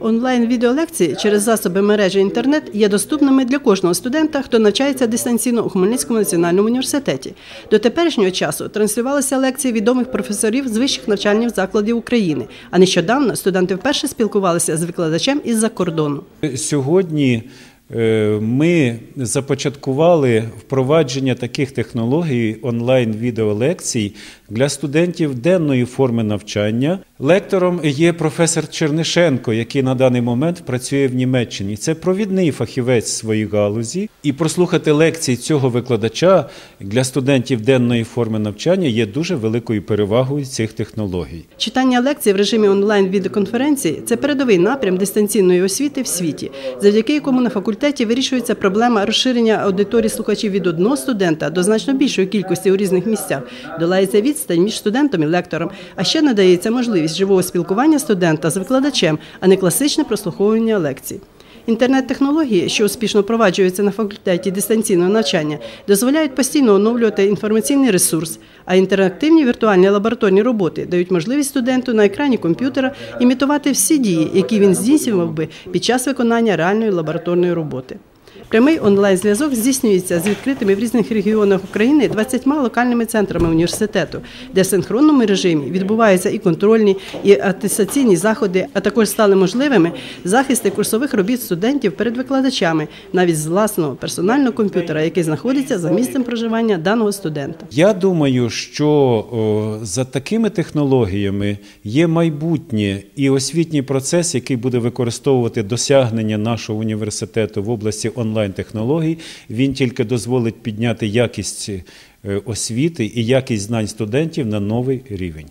Онлайн-відеолекції через засоби мережі інтернет є доступними для кожного студента, хто навчається дистанційно у Хмельницькому національному університеті. До теперішнього часу транслювалися лекції відомих професорів з вищих навчальних закладів України. А нещодавно студенти вперше спілкувалися з викладачем із-за кордону. Сьогодні ми започаткували впровадження таких технологій онлайн-відеолекцій для студентів денної форми навчання. Лектором є професор Чернишенко, який на даний момент працює в Німеччині. Це провідний фахівець своїй галузі. І прослухати лекції цього викладача для студентів денної форми навчання є дуже великою перевагою цих технологій. Читання лекцій в режимі онлайн-відеоконференції це передовий напрям дистанційної освіти в світі, завдяки якому на факультеті вирішується проблема розширення аудиторії слухачів від одного студента до значно більшої кількості у різних місцях. Долається відстань між студентом і лектором, а ще надається можливість живого спілкування студента з викладачем, а не класичне прослуховування лекцій. Інтернет-технології, що успішно впроваджуються на факультеті дистанційного навчання, дозволяють постійно оновлювати інформаційний ресурс, а інтерактивні віртуальні лабораторні роботи дають можливість студенту на екрані комп'ютера імітувати всі дії, які він здійснював би під час виконання реальної лабораторної роботи. Прямий онлайн-зв'язок здійснюється з відкритими в різних регіонах України 20 локальними центрами університету, де в синхронному режимі відбуваються і контрольні, і атестаційні заходи, а також стали можливими захисти курсових робіт студентів перед викладачами, навіть з власного персонального комп'ютера, який знаходиться за місцем проживання даного студента. Я думаю, що за такими технологіями є майбутнє і освітній процес, який буде використовувати досягнення нашого університету в області онлайн-технологій. Він тільки дозволить підняти якість е, освіти і якість знань студентів на новий рівень.